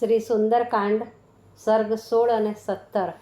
શ્રી સુંદરકાંડ, સર્ગ સોળ અને સત્તર.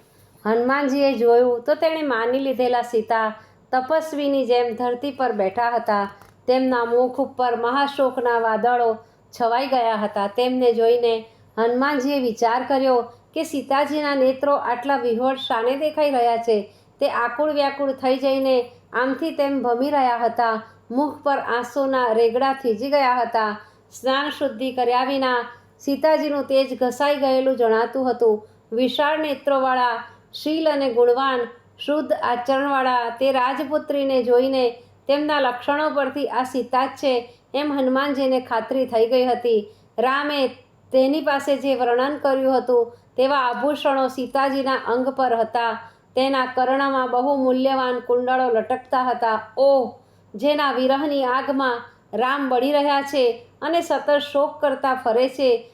હનુમાનજીએ જોયું તો તેણે માની લીધેલા સીતા તપસ્વીની જેમ ધરતી પર બેઠા હતા. તેમના મુખ ઉપર મહાશોકના વાદળો છવાઈ ગયા હતા. તેમને જોઈને હનુમાનજીએ વિચાર કર્યો કે સીતાજીના નેત્રો આટલા વિહોળ શાને દેખાઈ રહ્યા છે? તે આકુળ વ્યાકુળ થઈ જઈને આમથી તેમ ભમી રહ્યા હતા. મુખ પર આંસુના રેગડા થીજી ગયા હતા. સ્નાન શુદ્ધિ કર્યા વિના સીતાજીનું તેજ ઘસાઈ ગયેલું જણાતું હતું. વિશાળ નેત્રોવાળા શીલ અને ગુણવાન શુદ્ધ આચરણવાળા તે રાજપુત્રીને જોઈને તેમના લક્ષણો પરથી આ સીતા જ છે એમ હનુમાનજીને ખાતરી થઈ ગઈ હતી. રામે તેની પાસે જે વર્ણન કર્યું હતું તેવા આભૂષણો સીતાજીના અંગ પર હતા. તેના કર્ણમાં બહુ મૂલ્યવાન કુંડળો લટકતા હતા. ઓહ! જેના વિરહની આગમાં રામ બળી રહ્યા છે અને સતત શોક કરતા ફરે છે.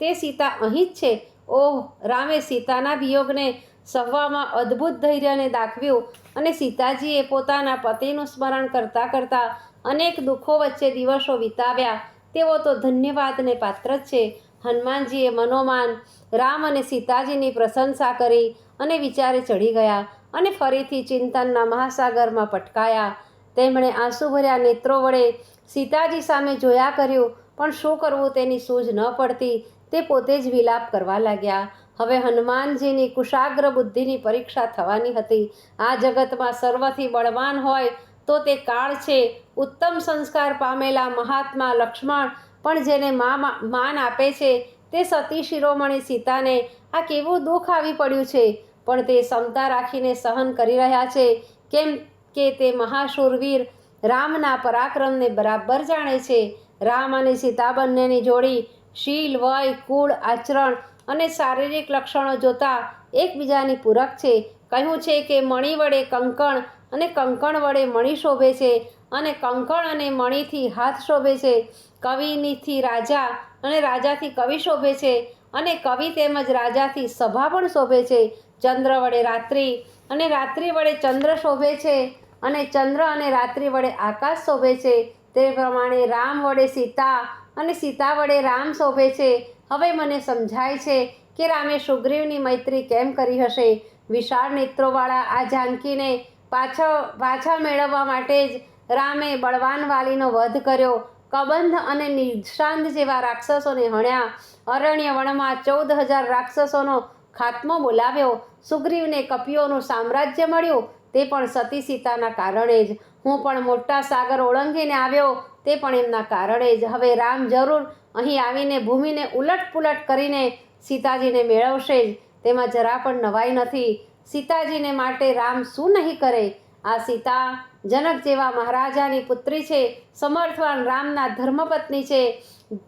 તે સીતા અહીં જ છે. ઓહ, રામે સીતાના વિયોગને સહવામાં અદ્ભુત ધૈર્યને દાખવ્યું અને સીતાજીએ પોતાના પતિનું સ્મરણ કરતાં કરતાં અનેક દુઃખો વચ્ચે દિવસો વિતાવ્યા. તેઓ તો ધન્યવાદને પાત્ર જ છે. હનુમાનજીએ મનોમાન, રામ અને સીતાજીની પ્રશંસા કરી અને વિચારે ચડી ગયા અને ફરીથી ચિંતનના મહાસાગરમાં પટકાયા. તેમણે આંસુભર્યા નેત્રો વડે સીતાજી સામે જોયા કર્યું પણ શું કરવું તેની સૂઝ ન પડતી, તે પોતે જ વિલાપ કરવા લાગ્યા. હવે હનુમાનજીની કુશાગ્ર બુદ્ધિની પરીક્ષા થવાની હતી. આ જગતમાં સર્વથી બળવાન હોય તો તે કાળ છે. ઉત્તમ સંસ્કાર પામેલા મહાત્મા લક્ષ્મણ પણ જેને માન આપે છે, તે સતી શિરોમણી સીતાને આ કેવું દુઃખ આવી પડ્યું છે? પણ તે ક્ષમતા રાખીને સહન કરી રહ્યા છે. કેમ કે તે મહાશૂરવીર રામના પરાક્રમને બરાબર જાણે છે. રામ અને સીતા બંનેની જોડી શીલ, વય, કુળ, આચરણ અને શારીરિક લક્ષણો જોતા એકબીજાની પૂરક છે. કહ્યું છે કે મણી વડે કંકણ અને કંકણ વડે મણી શોભે છે અને કંકણ અને મણીથી હાથ શોભે છે. કવિનીથી રાજા અને રાજાથી કવિ શોભે છે અને કવિ તેમજ રાજાથી સભા પણ શોભે છે. ચંદ્ર વડે રાત્રિ અને રાત્રિ વડે ચંદ્ર શોભે છે અને ચંદ્ર અને રાત્રિ વડે આકાશ શોભે છે. તે પ્રમાણે રામ વડે સીતા અને સીતા વડે રામ શોભે છે. હવે મને સમજાય છે કે રામે સુગ્રીવની મૈત્રી કેમ કરી હશે? વિશાળ નેત્રોવાળા આ જાનકીને પાછો, પાછા મેળવવા માટે જ રામે બળવાન વાલીનો વધ કર્યો. કબંધ અને નિશાંત જેવા રાક્ષસોને હણ્યા. અરણ્ય વનમાં ચૌદ હજાર રાક્ષસોનો ખાત્મો બોલાવ્યો. સુગ્રીવને કપિયોનું સામ્રાજ્ય મળ્યું. તે પણ સતી સીતાના કારણે જ. હું પણ મોટા સાગર ઓળંગીને આવ્યો તે પણ એમના કારણે જ. હવે રામ જરૂર અહીં આવીને ભૂમિને ઉલટ પુલટ કરીને સીતાજીને મેળવશે જ. તેમાં જરા પણ નવાઈ નથી. સીતાજીને માટે રામ શું નહીં કરે? આ સીતા જનક જેવા મહારાજાની પુત્રી છે, સમર્થવાન રામના ધર્મપત્ની છે.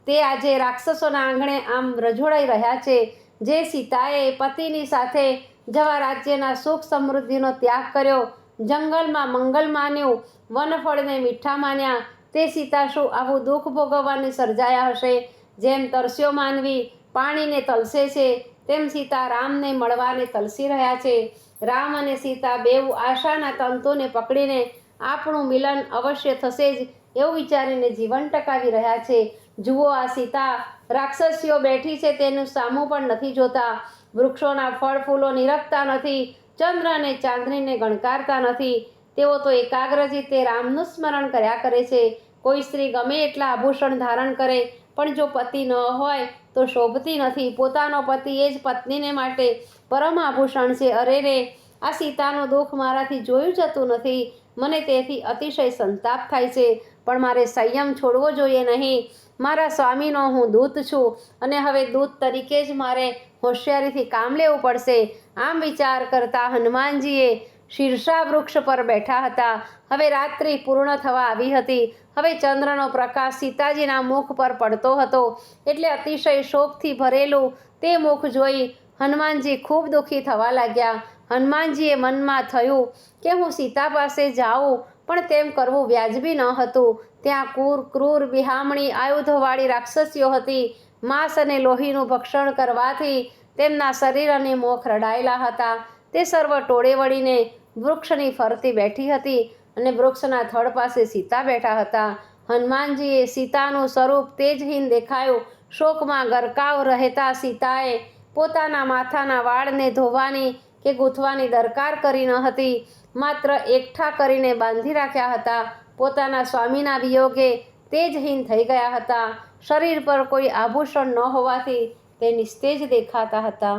તે આજે રાક્ષસોના આંગણે આમ રજોડાઈ રહ્યા છે. જે સીતાએ પતિની સાથે જવા રાજ્યના સુખ સમૃદ્ધિનો ત્યાગ કર્યો જંગલમાં મંગલ માન્યું વનફળને મીઠા માન્યા. તે સીતા શું આવું દુઃખ ભોગવવાને સર્જાયા હશે. જેમ તરસ્યો માનવી પાણીને તલસે છે, તેમ સીતા રામને મળવાને તલસી રહ્યા છે. રામ અને સીતા બેઉ આશાના તંતુને પકડીને આપણું મિલન અવશ્ય થશે જ એવું વિચારીને જીવન ટકાવી રહ્યા છે. જુઓ આ સીતા, રાક્ષસીઓ બેઠી છે તેનું સામું પણ નથી જોતા. વૃક્ષોના ફળ ફૂલો નિરખતા નથી. ચંદ્ર અને ચાંદનીને ગણકારતા નથી. તેઓ તો એકાગ્રચિત્તે રામનું સ્મરણ કર્યા કરે છે. કોઈ સ્ત્રી ગમે એટલા આભૂષણ ધારણ કરે, પણ જો પતિ ન હોય, તો શોભતી નથી. પોતાનો પતિ એ જ પત્નીને માટે પરમ આભૂષણ છે. અરે રે, આ સીતાનું દુઃખ મારાથી જોયું જતું નથી. મને તેથી અતિશય સંતાપ થાય છે. પણ મારે સંયમ છોડવો જોઈએ નહીં. મારા સ્વામીનો હું દૂત છું અને હવે દૂત તરીકે જ મારે હોશિયારીથી કામ લેવું પડશે, આમ વિચાર કરતા હનુમાનજીએ શીર્ષા વૃક્ષ પર બેઠા હતા. હવે રાત્રિ પૂર્ણ થવા આવી હતી. હવે ચંદ્રનો પ્રકાશ સીતાજીના મુખ પર પડતો હતો. એટલે અતિશય શોકથી ભરેલું તે મુખ જોઈ હનુમાનજી ખૂબ દુઃખી થવા લાગ્યા. હનુમાનજીએ મનમાં થયું કે હું સીતા પાસે જાઉં, પણ તેમ કરવું વ્યાજબી ન હતું. ત્યાં કુર, ક્રૂર, બિહામણી, આયુધોવાળી રાક્ષસીઓ હતી. માંસ અને લોહીનું ભક્ષણ કરવાથી તેમના શરીર અને મોખ રડાયેલા હતા. તે સર્વ ટોળે વળીને વૃક્ષની ફરતી બેઠી હતી અને વૃક્ષના થડ પાસે સીતા બેઠા હતા. હનુમાનજીએ સીતાનું સ્વરૂપ તેજહીન દેખાયું. શોકમાં ગરકાવ રહેતા સીતાએ પોતાના માથાના વાળને ધોવાની કે ગૂંથવાની દરકાર કરી ન હતી. માત્ર એકઠા કરીને બાંધી રાખ્યા હતા. પોતાના સ્વામીના વિયોગે તેજહીન થઈ ગયા હતા. શરીર પર કોઈ આભૂષણ ન હોવાથી તેની સ્ટેજ દેખાતા હતા.